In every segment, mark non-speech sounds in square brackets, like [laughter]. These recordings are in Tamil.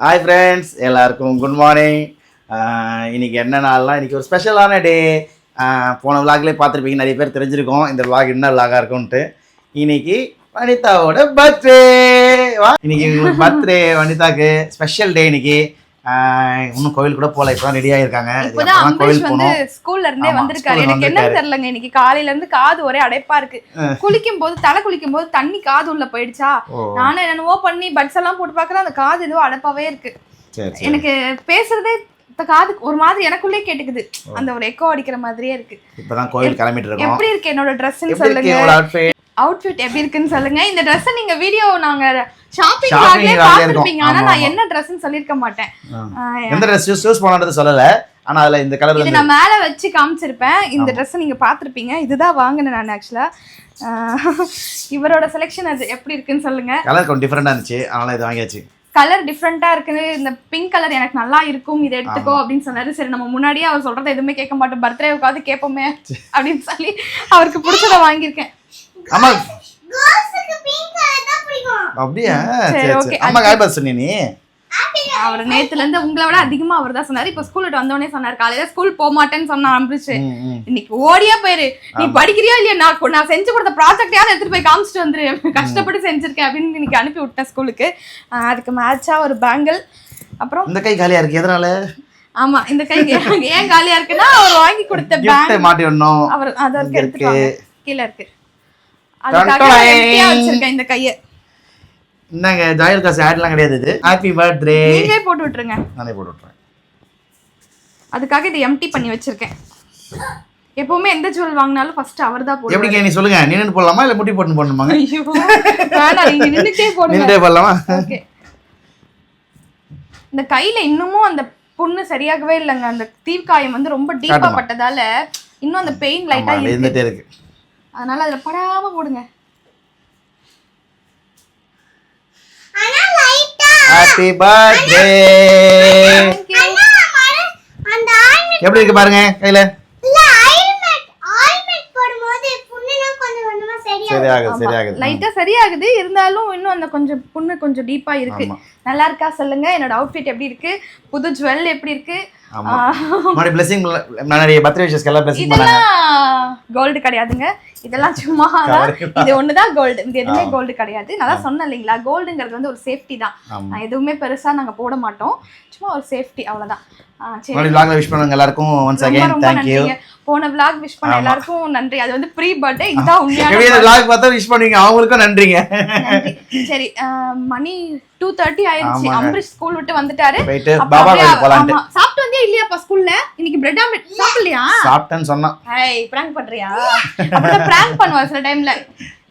ஹாய் ஃப்ரெண்ட்ஸ் எல்லாருக்கும் குட் மார்னிங் இன்றைக்கி என்ன நாள்லாம் இன்றைக்கி ஒரு ஸ்பெஷலான டே போன விலாக்லேயே பார்த்துருப்பீங்க நிறைய பேர் தெரிஞ்சிருக்கோம். இந்த விலாக் என்ன விலாகாக இருக்கும்ன்ட்டு. இன்னைக்கு வனிதாவோட பர்த்டே வா இன்னைக்கு பர்த்டே வனிதாக்கு ஸ்பெஷல் டே இன்னைக்கு. இன்னும் கோவில் கூட போகல. இப்போ ரெடி இப்பதான் இதுக்கப்புறம் கோவில் வந்து ஸ்கூல்ல இருந்தே வந்திருக்காரு. எனக்கு என்ன. தெரியலங்க. இன்னைக்கு காலையில இருந்து காது ஒரே அடைப்பா இருக்கு. குளிக்கும் போது தலை குளிக்கும் போது தண்ணி காது உள்ள போயிடுச்சா? நானும் என்னென்னவோ பண்ணி பட்ஸ் எல்லாம் போட்டு பாக்குறேன் அந்த காது ஏதோ அடைப்பாவே இருக்கு. எனக்கு பேசுறதே காது ஒரு மாதிரி எனக்குள்ளே கேட்டுக்குது. அந்த ஒரு எக்கோ அடிக்கிற மாதிரியே இருக்கு. இப்போதான் கோவில் கிளம்பிட்டு இருக்கோம். எப்படி இருக்கு என்னோட இருக்கு சொல்லுங்க? அவுட்ஃபிட் எப்படி இருக்குன்னு சொல்லுங்க. இந்த Dress நீங்க வீடியோ நாங்க ஷாப்பிங் Shopping லாக்லயே vlog-லயே பாத்துருப்பீங்க இருக்கும். ஆனா நான். என்ன ட்ரெஸ்ன்னு சொல்லிருக்க மாட்டேன். எந்த ட்ரெஸ் யூஸ் பண்ணான்றது சொல்லலை. ஆனால் அதில் இந்த கலர் இது நான் மேல வச்சு காமிச்சிருப்பேன். இந்த Dress நீங்க பாத்திருப்பீங்க இதுதான் வாங்கினேன் நான் ஆக்சுவலா இவரோட செலெக்ஷன் அது எப்படி இருக்குன்னு சொல்லுங்க. கலர் கொஞ்சம் டிஃப்ரெண்டாக இருந்துச்சு. அதனால இது வாங்கியாச்சு. கலர் டிஃப்ரெண்டா இருக்குது. இந்த பிங்க் கலர் எனக்கு நல்லா இருக்கும். இதை எடுத்துக்கோ அப்படின்னு சொன்னாரு. சரி நம்ம முன்னாடியே அவர் சொல்றதை எதுவுமே கேட்க மாட்டோம். பர்த்டேவுக்காவது கேட்போமே அப்படின்னு சொல்லி அவருக்கு பிடிச்சத வாங்கியிருக்கேன். அம்மா அப்படியா? சரி, அம்மா சொன்னி நீ அவர் நேத்துல இருந்து உங்களை விட அதிகமா அவர் தான் சொன்னாரு. இப்ப ஸ்கூல் விட்டு வந்தோடனே சொன்னாரு. காலையில ஸ்கூல் போக மாட்டேன்னு சொன்ன ஆரம்பிச்சு. இன்னைக்கு ஓடியா போயிரு. நீ படிக்கிறியா இல்லையா? நான் செஞ்சு கொடுத்த ப்ராஜெக்டையாவது எடுத்துட்டு போய் காமிச்சிட்டு வந்துரு. கஷ்டப்பட்டு செஞ்சிருக்கேன் அப்படின்னு இன்னைக்கு அனுப்பி விட்டேன் ஸ்கூலுக்கு அதுக்கு மேட்சா ஒரு பேங்கிள் அப்புறம் இந்த கை காலியா இருக்கு? எதனால? ஆமா இந்த கை ஏன் காலியா இருக்குன்னா அவர் வாங்கி கொடுத்த கிஃப்ட் பேங்க் மாட்டி விடணும் அவர் அதற்கு எடுத்துட்டு கீழே இருக்கு அதுக்காக டொண்டொடை. empty-ஆ வச்சிருக்கேன் இந்த கையை. என்னங்க ஜாயல் காசு ஆட்லாம் கிடையாது இது. ஹாப்பி பர்த்டே நீங்களே போட்டு விட்டுருங்க. நானே போட்டு விட்றேன் அதுக்காக இதை எம்டி பண்ணி வச்சிருக்கேன். எப்பவுமே எந்த ஜுவல் வாங்கினாலும் ஃபர்ஸ்ட் அவர் தான் போடுவாரு எப்படிங்க நீ சொல்லுங்க. நின்று போடலாமா? இல்லை முட்டி போட்டு போடணுமாங்க? ஐயோ வேணாம். நீங்க நின்னுட்டே போடுங்க. நின்றுட்டே போடலாமா? ஓகே இந்த கையில இன்னமும் அந்த புண்ணு சரியாகவே இல்லைங்க. அந்த தீக்காயம் வந்து ரொம்ப டீப்பா. பட்டதால இன்னும் அந்த பெயின் லைட்டா இருந்துட்டே இருக்கு. அதனால அதுல படாம போடுங்க. ஹாப்பி பர்த்டே எப்படி இருக்கு பாருங்க கையில? சரியாகுது. சரியாகுது லைட்டா சரியாகுது. இருந்தாலும் இன்னும் அந்த கொஞ்சம் புண்ணு கொஞ்சம் டீப்பா இருக்கு. நல்லா இருக்கா சொல்லுங்க என்னோட அவுட்ஃபிட் எப்படி இருக்கு? புது ஜுவல் எப்படி இருக்கு? ஆமா. முன்னாடி பிளஸிங் நிறைய பர்த்டே விஷஸ்க்கு எல்லாம் பிளஸிங் பண்ணாங்க. கோல்டு கிடையாதுங்க. இதெல்லாம் சும்மா தான். இது ஒண்ணுதான் கோல்டு இது எதுவுமே கோல்டு கிடையாது. நான் தான் சொன்னேன் இல்லைங்களா? கோல்டுங்கிறது வந்து ஒரு சேஃப்டி தான். எதுவுமே பெருசா நாங்க போட மாட்டோம். சும்மா ஒரு சேஃப்டி அவ்வளவுதான். முன்னாடி vlogல விஷ் பண்ணுங்க எல்லாருக்கும் ஒன்ஸ் அகைன் தேங்க் யூ போன vlog விஷ் பண்ண எல்லாருக்கும் நன்றி. அது வந்து ப்ரீ பர்த்டே இதுதான் உண்மையான இந்த பார்த்தா விஷ் பண்ணுவீங்க. அவங்களுக்கும் நன்றிங்க. நன்றி. சரி மணி டூ தேர்ட்டி ஆயிருச்சு. ஆமாங்க. அம்பரீஷ் ஸ்கூல் விட்டு வந்துட்டாரு. பாபா கோயில். சாப்பிட்டு வந்தியா இல்லையாப்பா ஸ்கூல்ல இன்னைக்கு பிரெட் ஆம்லெட் சாப்பிடலையா? சாப்பிட்டேன்னு சொன்னான். ஹேய் பிராங்க் பண்றியா? அப்படிதான் பிராங்க் பண்ணுவா சில டைம்ல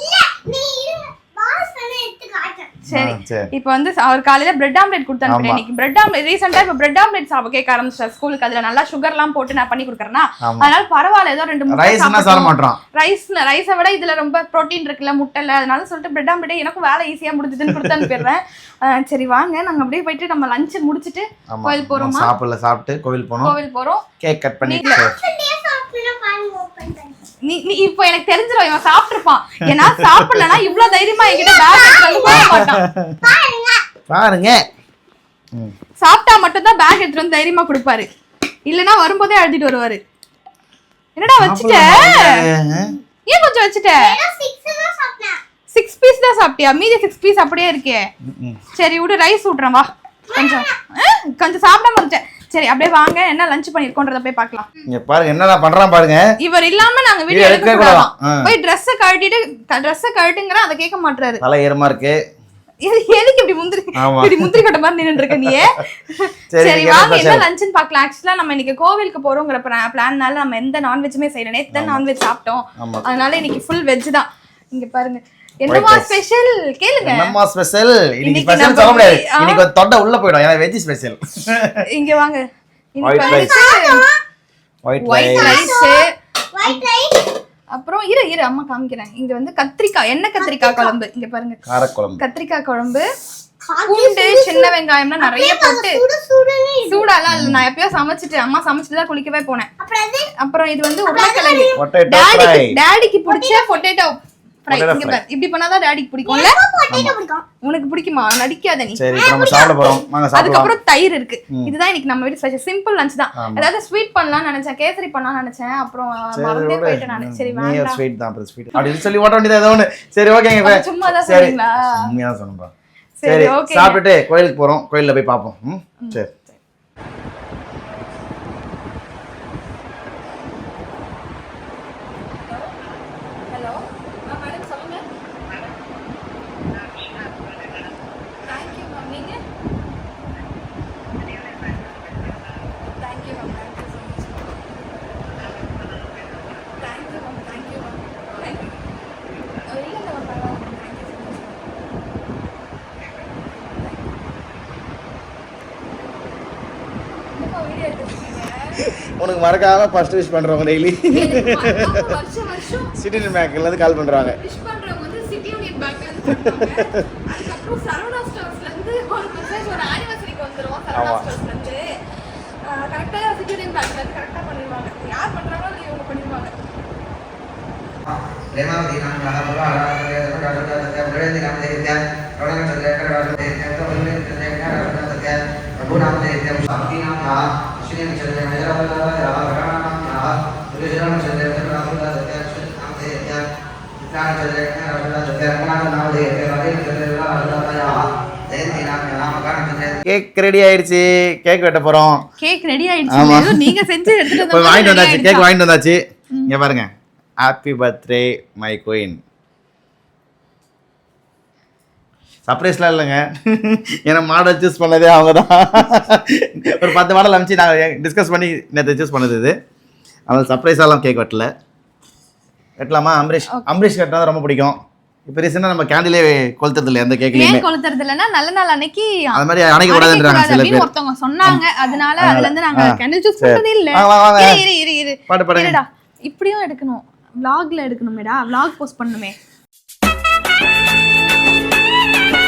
இல்ல நீ இருங்க பாஸ் பண்ணி எடுத்து காட்டுறேன் சரி. இப்போ வந்து அவர் காலையில பிரெட் ஆம்லெட் கொடுத்து அனுப்புறேன். இன்னைக்கு பிரெட் ஆம்லெட் ரீசெண்டா இப்போ பிரெட் ஆம்லெட் சாப்பிட கேட்க ஆரம்பிச்சா ஸ்கூலுக்கு அதுல நல்லா சுகர்லாம் போட்டு நான் பண்ணி கொடுக்குறேன்னா அதனால பரவாயில்ல ஏதோ ரெண்டு முட்டை ரைஸ் ரைஸை விட இதுல ரொம்ப புரோட்டீன் இருக்குல்ல முட்டைல அதனால சொல்லிட்டு பிரெட் ஆம்லெட் எனக்கும் வேலை ஈஸியா முடிஞ்சதுன்னு கொடுத்து அனுப்பிடுறேன். சரி வாங்க. நாங்க அப்படியே போயிட்டு நம்ம லஞ்ச் முடிச்சிட்டு கோயில் போறோமா? சாப்பிடல சாப்பிட்டு கோவில் போனோம். கோவில் போறோம். கேக் கட் பண்ணி அப்படியே சாப்பிட்டு பாருங்க ஓபன் பண்ணி நீ நீ இப்போ எனக்கு தெரிஞ்சிடும் இவன் சாப்பிட்டுருப்பான். ஏன்னா சாப்பிடலனா இவ்வளவு தைரியமா என்கிட்ட பேக் எடுத்து மாட்டான். பாருங்க. சாப்பிட்டா மட்டும் தான் பேக் எடுத்துட்டு வந்து தைரியமா கொடுப்பாரு. இல்லனா வரும்போதே அழுதிட்டு வருவாரு. என்னடா வச்சுட்ட? ஏன் கொஞ்சம் வச்சுட்ட? வெறும் 6 தான் சாப்பிட்டேன். சிக்ஸ் பீஸ் தான் சாப்பிட்டியா? மீதி சிக்ஸ் பீஸ் அப்படியே இருக்கே. சரி விடு ரைஸ் விட்றேன் வா. கொஞ்சம் கொஞ்சம் சாப்பிடாம இருந்துட்டேன். சரி அப்படியே வாங்க. என்ன லஞ்ச் பண்ணிருக்கோன்றத போய் பார்க்கலாம். இங்க பாருங்க என்னடா பண்றான் பாருங்க. இவர் இல்லாம நாங்க வீடியோ எடுக்க. ஆ. போய் ட்ரெஸ்ஸை கழட்டிட்டு ட்ரெஸ்ஸை கழட்டுங்கிற அதை கேட்க மாட்டாரு தலை ஈரமா இருக்கு? எது எதுக்கு இப்படி முந்திரி. இப்படி முந்திரி கொட்ட மாதிரி நின்னுட்டு இருக்க நீ சரி, வாங்க என்ன special? லஞ்சுன்னு பார்க்கலாம். ஆக்சுவலா நம்ம இன்னைக்கு கோவிலுக்கு போறோங்கிற பிளான்னால நம்ம எந்த நான்வெஜ்ஜுமே செய்யல. நேத்து தான் நான்வெஜ் சாப்பிட்டோம். அதனால இன்னைக்கு ஃபுல் வெஜ் தான். இங்க பாருங்க. என்னமா. ஸ்பெஷல் கேளுங்க. என்னம்மா ஸ்பெஷல் இன்னைக்கு ஸ்பெஷல் சொல்ல முடியாது. இன்னைக்கு தொண்டை உள்ள போயிடும். ஏன்னா வெஜ் ஸ்பெஷல் இங்க வாங்க. White rice. White white rice rice white rice அப்புறம் இரு இரு அம்மா காமிக்கிறேன் இங்க வந்து கத்திரிக்காய். எண்ணெய் கத்திரிக்காய் குழம்பு? இங்க பாருங்க. காரக்குழம்பு. கத்திரிக்காய் குழம்பு. பூண்டு சின்ன வெங்காயம்லாம் நிறைய போட்டு சூடாலாம் இல்ல. நான் எப்பயோ சமைச்சிட்டு அம்மா சமைச்சிட்டு தான் குளிக்கவே போனேன். அப்புறம் இது வந்து உருளைக்கிழங்கு. டாடிக்கு பிடிச்ச பொட்டேட்டோ ஃப்ரை இப்படி பண்ணாதான் டாடிக்கு பிடிக்கும்ல? உனக்கு பிடிக்குமா? நடிக்காத நீ. சரி இப்போ நம்ம சாப்பிட போறோம். வாங்க சாப்பிடலாம். அதுக்கப்புறம் தயிர் இருக்கு. இதுதான் இன்னைக்கு நம்ம வீட்டு ஸ்பெஷல் சிம்பிள் லஞ்ச் தான். ஆமா. ஏதாவது ஸ்வீட் பண்ணலாம்னு நினைச்சேன். கேசரி பண்ணலாம்னு நினைச்சேன். அப்புறம் மறந்தே போயிட்டேன் நானு. சரி வேண்டாம். ஸ்வீட் தான் அப்புறம் ஸ்வீட் சொல்லி ஓட்ட வேண்டியது ஏதோ ஒன்று சரி ஓகேங்க இப்ப. சும்மா தான் சரி. ஓகே சாப்பிட்டுட்டு கோயிலுக்கு போறோம். கோயில்ல போய் பார்ப்போம். ம். சரி. மறக்காம ஃபர்ஸ்ட் விஷ் பண்றவங்க டெய்லி சிட்டி பேங்க்ல இருந்து கால் பண்றாங்க. ஆமா. கேக் ரெடி ஆயிடுச்சு. கேக் வெட்ட போறோம். கேக் ரெடி ஆயிடுச்சு. நீங்க செஞ்சு எடுத்துட்டு வாங்கிட்டு வந்தாச்சு. கேக் வாங்கிட்டு வந்தாச்சு. இங்க பாருங்க. ஹாப்பி பர்த்டே மை குயின் சர்ப்ரைஸ்லாம் இல்லைங்க. ஏன்னா மாடல் சூஸ் பண்ணதே அவங்க தான் ஒரு பத்து மாடல் அமைச்சு நாங்கள் டிஸ்கஸ் பண்ணி நேற்று சூஸ் பண்ணது இது. அவங்க சர்ப்ரைஸாலாம் கேக் வெட்டல. வெட்டலாமா? அம்பரீஷ் அம்பரீஷ் வெட்டினா தான் ரொம்ப பிடிக்கும். இப்போ ரீசெண்டாக நம்ம கேண்டிலே கொளுத்துறது இல்லை எந்த கேக்லேயுமே கொளுத்துறது இல்லைன்னா நல்ல நாள் அன்னைக்கு அது மாதிரி அணைக்க கூடாதுன்றாங்க சில பேர். ஒருத்தவங்க சொன்னாங்க. அதனால அதுல இருந்து நாங்க ஆ. Candle choose. பண்றதே இல்ல. இரு இரு இரு. பாட்டு பாடுங்க. இப்படியும் எடுக்கணும். Vlogல எடுக்கணுமேடா. Vlog போஸ்ட் பண்ணுமே Thank you.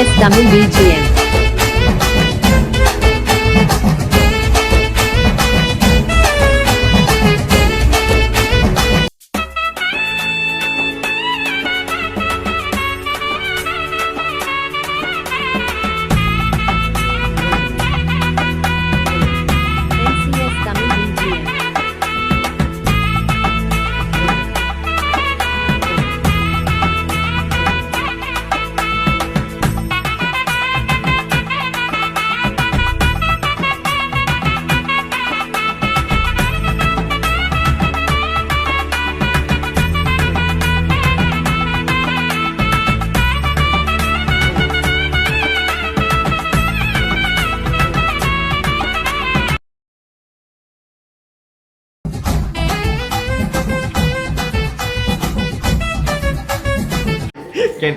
Fiesta 1000 BGM.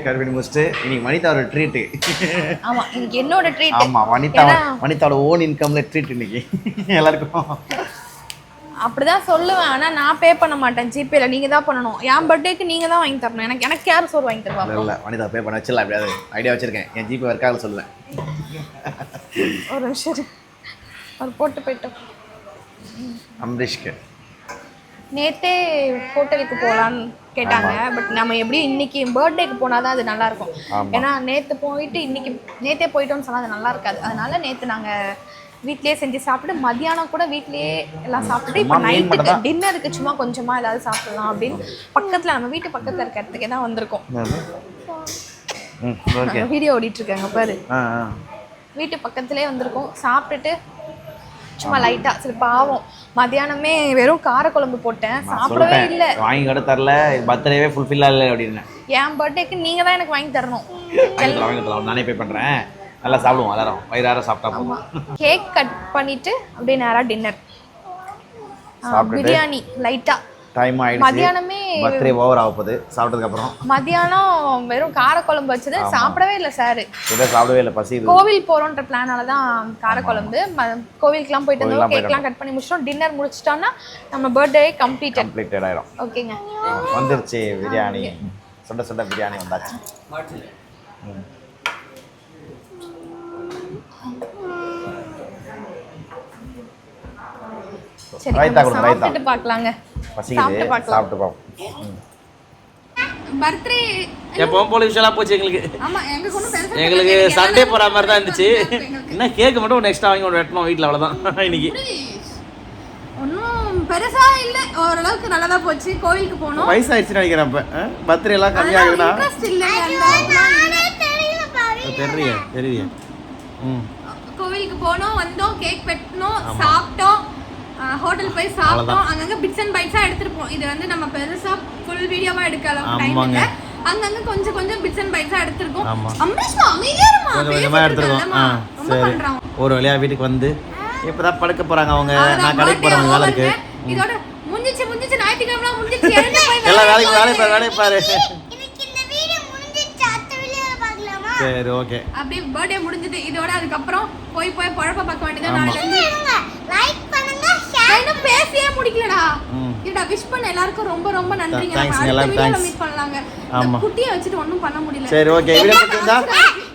Cut பண்ணி முடிச்சுட்டு இன்னைக்கு வனிதாவோட ட்ரீட்டு ஆமா இன்னைக்கு என்னோட ட்ரீட் ஆமா வனிதா வனிதாவோட ஓன் இன்கம்ல ட்ரீட் இன்னைக்கு. எல்லாருக்கும். அப்படிதான் சொல்லுவேன். ஆனா நான் பே பண்ண மாட்டேன். ஜிபேல நீங்க தான் பண்ணணும். என் பர்த்டேக்கு நீங்க தான் வாங்கி தரணும். எனக்கு எனக்கு யார் சோறு வாங்கி தருவா? இல்ல வனிதா பே பண்ண வச்சிடலாம். அப்படியாவது ஐடியா வச்சிருக்கேன். என் ஜிபே ஒர்க்காக சொல்லுவேன். ஒரு நிமிஷம். அவர் போட்டு போயிட்டோம் அம்பரீஷ்க்கு நேத்தே ஹோட்டலுக்கு போகலான்னு கேட்டாங்க. பட் நம்ம எப்படி இன்னைக்கு பர்த்டேக்கு போனாதான் அது நல்லா இருக்கும். ஏன்னா நேத்து போயிட்டு இன்னைக்கு நேத்தே போயிட்டோம்னு சொன்னா அது நல்லா இருக்காது அதனால நேத்து நாங்க வீட்லயே செஞ்சு சாப்பிட்டு மதியானம் கூட வீட்லயே எல்லாம் சாப்பிட்டுட்டு இப்போ நைட்டுக்கு. டின்னருக்கு சும்மா கொஞ்சமா ஏதாவது சாப்பிடலாம் அப்படின்னு பக்கத்துல நம்ம வீட்டு பக்கத்துல இருக்க இடத்துக்கே தான் வந்திருக்கோம். வீடியோ ஓடிட்டு இருக்காங்க பாரு. வீட்டு பக்கத்துலேயே வந்திருக்கோம். சாப்பிட்டுட்டு சும்மா லைட்டா சரி பாவம். மதியானமே வெறும் காரக்குழம்பு போட்டேன். நான் சாப்பிடவே இல்லை. வாங்கி கூட தரல பர்த்டேவே ஃபுல்ஃபில்லாக இல்லை அப்படின்னு. என் பர்த்டேக்கு நீங்க தான் எனக்கு வாங்கி தரணும். வாங்கி தரலாம் நானே பே பண்ணுறேன் நல்லா சாப்பிடுவோம் எல்லாரும். வயிறார சாப்பிட்டா போதும். கேக் கட் பண்ணிட்டு அப்படியே நேரா டின்னர்? பிரியாணி லைட்டா டைம் ஆயிடுச்சு. மதியானமே பர்த்டே ஓவர் ஆக போகுது. சாப்பிட்டதுக்கப்புறம் மதியானம் வெறும் காரக்குழம்பு வச்சது. சாப்பிடவே இல்லை சாரு இதை சாப்பிடவே இல்லை பசி கோவில் போறோன்ற பிளானால தான் காரக்குழம்பு ம- கோவிலுக்குலாம் போயிட்டு வந்தோம். கோவிலுக்குலாம் கேக்லாம் கட் பண்ணி முடிச்சிட்டோம். டின்னர் முடிச்சிட்டோம்னா நம்ம பர்த்டே கம்ப்ளீட்டட் கம்ப்ளீட்டட் ஆயிடும் ஓகேங்க வந்துருச்சு பிரியாணி சுட சுட பிரியாணி வந்தாச்சு. சரி ரைத்தா கொடுங்க, ரைத்தா. சாப்பிட்டுட்டு பார்க்கலாங்க. பசிக்குது. சாப்பிட்டு. சாப்பிட்டு பார்ப்போம். பர்த்டே எப்பவும் போல விஷயம்லாம் போச்சு எங்களுக்கு. ஆமா எங்க கொண்டு பெருசா எங்களுக்கு சண்டே போற மாதிரி தான் இருந்துச்சு. என்ன கேக்கு மட்டும் எக்ஸ்ட்ரா வாங்கி ஒன்று வெட்டணும் வீட்டில் அவ்வளோதான் இன்னைக்கு. ஒன்றும் பெருசா இல்ல. ஓரளவுக்கு நல்லதா போச்சு. கோவிலுக்கு போனோம். வயசாயிடுச்சுன்னு நினைக்கிறேன் இப்போ பர்த்டே எல்லாம் கம்மியாகுதுன்னா தெரியல தெரியல கோவிலுக்கு போனோம் வந்தோம் கேக் வெட்டினோம் சாப்பிட்டோம். ஹோட்டல் போய் சாப்பிட்டோம். அங்கங்க பிட்ஸ் அண்ட் பைட்ஸா எடுத்திருப்போம் இது வந்து நம்ம பெருசா ஃபுல் வீடியோவா எடுக்க டைம். இல்ல. அங்கங்க கொஞ்சம் கொஞ்சம் பிட்ஸ் அண்ட் பைட்ஸா எடுத்திருக்கோம். அம்ரீஷ்மா அமைதியாருமா கொஞ்சம் எடுத்துருக்கோம் சரி. ஒரு வழியாக வீட்டுக்கு வந்து இப்போதான் படுக்க போகிறாங்க அவங்க. நான் கடைக்கு போகிறேன் வேலை இருக்கு. இதோட முடிஞ்சிச்சு முடிஞ்சிச்சு. ஞாயிற்றுக்கிழமை முடிஞ்சிச்சு. [laughs] எல்லாம் வேலைக்கு வேலையை பாரு வேலையை பாரு. [laughs] சரி ஓகே. அப்படியே பர்த்டே முடிஞ்சது. இதோட அதுக்கப்புறம் போய் போய் பழப்ப பார்க்க வேண்டியது ஆமா. இன்னும் பேசியே முடிக்கலடா. இருடா விஷ் பண்ண எல்லாருக்கும் ரொம்ப ரொம்ப நன்றிங்க. நம்ம அடுத்த வீடியோல. மீட் பண்ணலாங்க. ஆமா. இந்த குட்டியை வச்சுட்டு ஒண்ணும் பண்ண முடியல. சரி ஓகே வீடியோ பிடிச்சிருந்தா?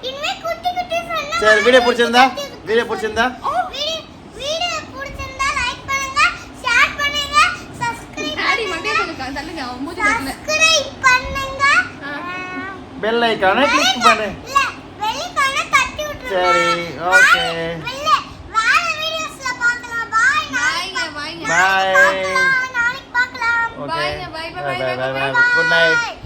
இனிமே குட்டி குட்டி சொன்னா சரி வீடியோ பிடிச்சிருந்தா? வீடியோ பிடிச்சிருந்தா? வீடியோ வீடியோ பிடிச்சிருந்தா லைக் பண்ணுங்க ஷேர் பண்ணுங்க சப்ஸ்கிரைப் ஆடி மட்டும் கொஞ்சம் தள்ளுங்க அவன் மூஞ்சி பார்க்கல சப்ஸ்கிரைப் பண்ணுங்க. ஆ. பெல் ஐக்கானை கிளிக் பண்ணு. சரி ஓகே இல்ல வேற வீடியோஸ்ல பார்க்கலாம் பாய் பாய்ங்க பாய்ங்க பாய். நாளைக்கு பார்க்கலாம் ஓகே பாய்ங்க, bye, bye, bye bye, bye bye, bye good night Bye.